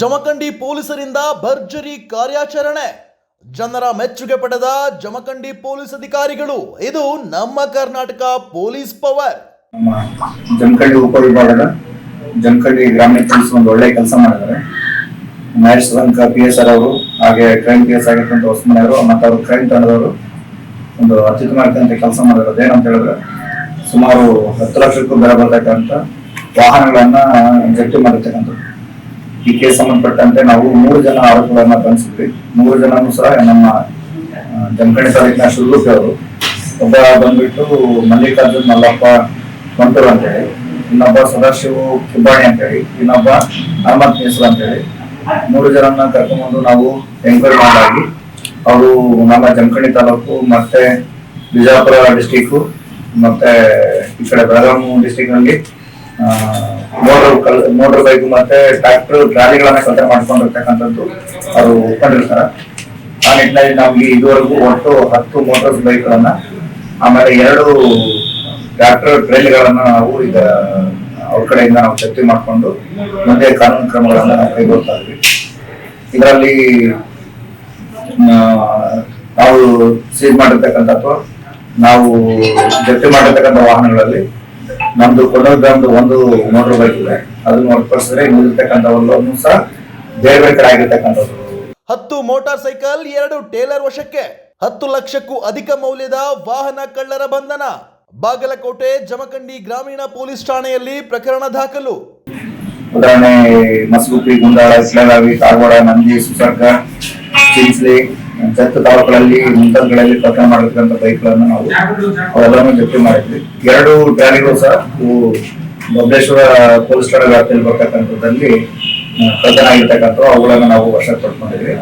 ಜಮಖಂಡಿ ಪೊಲೀಸರಿಂದ ಭರ್ಜರಿ ಕಾರ್ಯಾಚರಣೆ. ಜನರ ಮೆಚ್ಚುಗೆ ಪಡೆದ ಜಮಖಂಡಿ ಪೊಲೀಸ್ ಅಧಿಕಾರಿಗಳು, ಇದು ನಮ್ಮ ಕರ್ನಾಟಕ ಪೊಲೀಸ್ ಪವರ್. ನಮ್ಮ ಜಮಖಂಡಿ ಉಪವಿಭಾಗದ ಜಮಖಂಡಿ ಗ್ರಾಮೀಣ ಪೊಲೀಸ್ ಒಂದು ಒಳ್ಳೆ ಕೆಲಸ ಮಾಡಿದ್ದಾರೆ. ಮಹೇಶ್ ಸದಂಕ ಪಿ ಎಸ್ ಆರ್ ಅವರು, ಹಾಗೆ ಕ್ರೈಮ್ ಪಿ ಎಸ್ ಆಗಿರ್ತಕ್ಕಂಥ ಹೊಸಮನೆ ಅವರು, ಮತ್ತು ಅವರು ಕ್ರೈಮ್ ತಂಡದವರು ಒಂದು ಅತ್ಯುತ್ತಮವಾದಂತ ಕೆಲಸ ಮಾಡಿರೋದು ಏನಂತ ಹೇಳಿದ್ರೆ, ಸುಮಾರು ಹತ್ತು ಲಕ್ಷಕ್ಕೂ ಬೆಲೆ ಬರ್ತಕ್ಕಂಥ ವಾಹನಗಳನ್ನ ಜಪ್ತಿ ಮಾಡಿರ್ತಕ್ಕಂಥದ್ದು. ಕೇಸ್ ಸಂಬಂಧಪಟ್ಟಂತೆ ನಾವು ಮೂರು ಜನ ಆರೋಪಿಗಳನ್ನ ಬಂಧಿಸಿದ್ವಿ ಮೂರು ಜನನು ಸಹ ನಮ್ಮ ಆ, ಜಮಖಂಡಿ ತಾಲೂಕಿನ ಶಿವಲೂಪಿ ಅವರು. ಒಬ್ಬ ಬಂದ್ಬಿಟ್ಟು ಮಲ್ಲಿಕಾರ್ಜುನ್ ಮಲ್ಲಪ್ಪ ಮಂಟೂರ್ ಅಂತೇಳಿ ಇನ್ನೊಬ್ಬ ಸದಾಶಿವ ಕಿಬ್ಬಾಣಿ ಅಂತೇಳಿ ಇನ್ನೊಬ್ಬ ಅಹಮದ್ ಅಂತ ಅಂತೇಳಿ. ಮೂರು ಜನನ್ನ ಕರ್ಕೊಂಡ್ಬಂದು ನಾವು ಎಂಕ್ವೈರಿ ಮಾಡಾಗಿ ಅವರು ನಮ್ಮ ಜಮಖಂಡಿ ತಾಲೂಕು ಮತ್ತೆ ಬಿಜಾಪುರ ಡಿಸ್ಟಿಕ್ ಮತ್ತೆ ಈ ಕಡೆ ಬೆಳಗಾವಿ ನಲ್ಲಿ ಮೋಟರ್ ಮೋಟರ್ ಬೈಕ್ ಮತ್ತೆ ಟ್ರಾಕ್ಟರ್ ಟ್ರಾಲಿಗಳನ್ನ ಕಲ್ತನೆ ಮಾಡ್ಕೊಂಡಿರ್ತಕ್ಕಂಥದ್ದು ಅವರು ಒಪ್ಕೊಂಡಿರ್ತಾರೆ. ಆ ನಿಟ್ಟಿನಲ್ಲಿ ನಮ್ಗೆ ಇದುವರೆಗೂ ಒಟ್ಟು ಹತ್ತು ಮೋಟಾರ್ ಬೈಕ್ಗಳನ್ನ ಆಮೇಲೆ ಎರಡು ಟ್ರಾಕ್ಟರ್ ಟ್ರೈಲ್ಗಳನ್ನ ನಾವು ಈಗ ಅವ್ರ ಕಡೆಯಿಂದ ನಾವು ಚರ್ಚೆ ಮಾಡಿಕೊಂಡು ಮುಂದೆ ಕಾನೂನು ಕ್ರಮಗಳನ್ನ ನಾವು ಕೈಗೊಳ್ತಾ ಇದ್ವಿ. ಇದರಲ್ಲಿ ನಾವು ಸೀಸ್ ಮಾಡಿರ್ತಕ್ಕಂಥ ಅಥವಾ ನಾವು ಜಪ್ತಿ ಮಾಡಿರ್ತಕ್ಕಂಥ ವಾಹನಗಳಲ್ಲಿ ನಮ್ದು ಕೊಡೋದೊಂದು ಒಂದು ಮೋಟರ್ ಬೈಕ್ ಇದೆ. ಅದನ್ನ ಹೊರತುಪಡಿಸಿದ್ರೆ ಒಂದು ಸಹ ಬೇರೆ ಬೇರೆ ಕಡೆ ಆಗಿರ್ತಕ್ಕಂಥದ್ದು ಹತ್ತು ಮೋಟಾರ್ ಸೈಕಲ್ ಎರಡು ಟೇಲರ್ ವಶಕ್ಕೆ. ಹತ್ತು ಲಕ್ಷಕ್ಕೂ ಅಧಿಕ ಮೌಲ್ಯದ ವಾಹನ ಕಳ್ಳರ ಬಂಧನ. ಬಾಗಲಕೋಟೆ ಜಮಖಂಡಿ ಗ್ರಾಮೀಣ ಪೊಲೀಸ್ ಠಾಣೆಯಲ್ಲಿ ಪ್ರಕರಣ ದಾಖಲು. ಉದಾಹರಣೆ ಮಸಗುಪ್ಪಿ ಗುಂಡಾಳ ಸಿಲಗಾವಿ ಕಾಗವಾಡ ನಂದಿ ಸುಸರ್ಗ ಚಿಂಚ್ಲಿ ಜತ್ತು ತಾಲೂಕುಗಳಲ್ಲಿ ಮುಂತಾದಗಳಲ್ಲಿ ಪ್ರಕರಣ ಮಾಡಿರ್ತಕ್ಕಂಥ ಬೈಕ್ಗಳನ್ನು ನಾವು ಅವೆಲ್ಲವನ್ನು ಜಪ್ತಿ ಮಾಡಿದ್ವಿ. ಎರಡು ಟ್ರಾಲಿಗಳು ಸಹ, ಇವು ಪೊಲೀಸ್ ಠಾಣೆ ವ್ಯಾಪ್ತಿಯಲ್ಲಿ ಬರ್ತಕ್ಕಂಥದ್ದಲ್ಲಿ ಕಳ್ತನ ಆಗಿರ್ತಕ್ಕಂಥ ಅವುಗಳನ್ನು ನಾವು ವಶಕ್ಕೆ ಪಡ್ಕೊಂಡಿದ್ವಿ.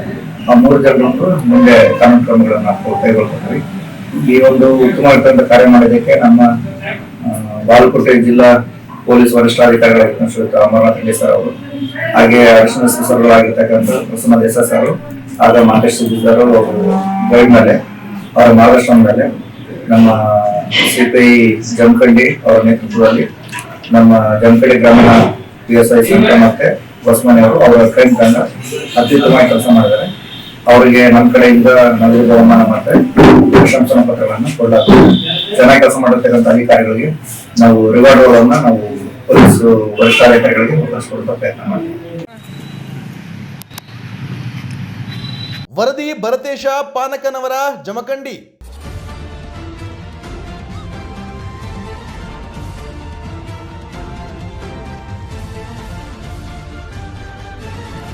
ಆ ಮೂರು ಜನರನ್ನು ಮುಂದೆ ಕಾನೂನು ಕ್ರಮಗಳನ್ನು ನಾವು ಈ ಒಂದು ಉತ್ತಮವಾಗಿರ್ತಕ್ಕಂಥ ಕಾರ್ಯ ಮಾಡೋದಕ್ಕೆ ನಮ್ಮ ಬಾಲಕೋಟೆ ಜಿಲ್ಲಾ ಪೊಲೀಸ್ ವರಿಷ್ಠಾಧಿಕಾರಿಗಳಾಗಿರ್ತಕ್ಕಂಥ ಅಮರನಾಥ್ ಸರ್ ಅವರು ಹಾಗೆ ಅರಿಶಿನ ಸಚಿವರುಗಳಾಗಿರ್ತಕ್ಕಂಥ ಪ್ರಸನ್ನ ದೇಸಾಯಿ ಸರ್ ಹಾಗೆ ಸುದ್ದಿ ಸರ್ ಗೈಡ್ ಮೇಲೆ, ಅವರ ಮಾರ್ಗದರ್ಶನ ಮೇಲೆ ನಮ್ಮ ಸಿಪಿಐ ಜಮಖಂಡಿ ಅವರ ನೇತೃತ್ವದಲ್ಲಿ ನಮ್ಮ ಜಮಖಂಡಿ ಗ್ರಾಮೀಣ ಪಿ ಎಸ್ ಐ ಶಂಕರ್ ಮತ್ತೆ ಹೊಸಮನೆ ಅವರು ಅವರ ಕೈ ತಂಡ ಅತ್ಯುತ್ತಮವಾಗಿ ಕೆಲಸ ಮಾಡಿದ್ದಾರೆ. ಅವರಿಗೆ ನಮ್ಮ ಕಡೆಯಿಂದ ನಗರ ಬಹುಮಾನ ಮತ್ತೆ ಪ್ರಶಂಸನಾ ಪತ್ರಗಳನ್ನು ಕೊಡಲಾಗ್ತದೆ. ಚೆನ್ನಾಗಿ ಕೆಲಸ ಮಾಡತಕ್ಕಂಥ ಅಧಿಕಾರಿಗಳಿಗೆ ನಾವು ರಿವಾರ್ಡ್ಗಳನ್ನ ನಾವು ಪೊಲೀಸ್ ವರಿಷ್ಠಾಧಿಕಾರಿಗಳಿಗೆ ಕೊಡುವ ಪ್ರಯತ್ನ ಮಾಡ್ತೀವಿ. ವರದಿ ಭರತೇಶ ಪಾನಕನವರ ಜಮಖಂಡಿ.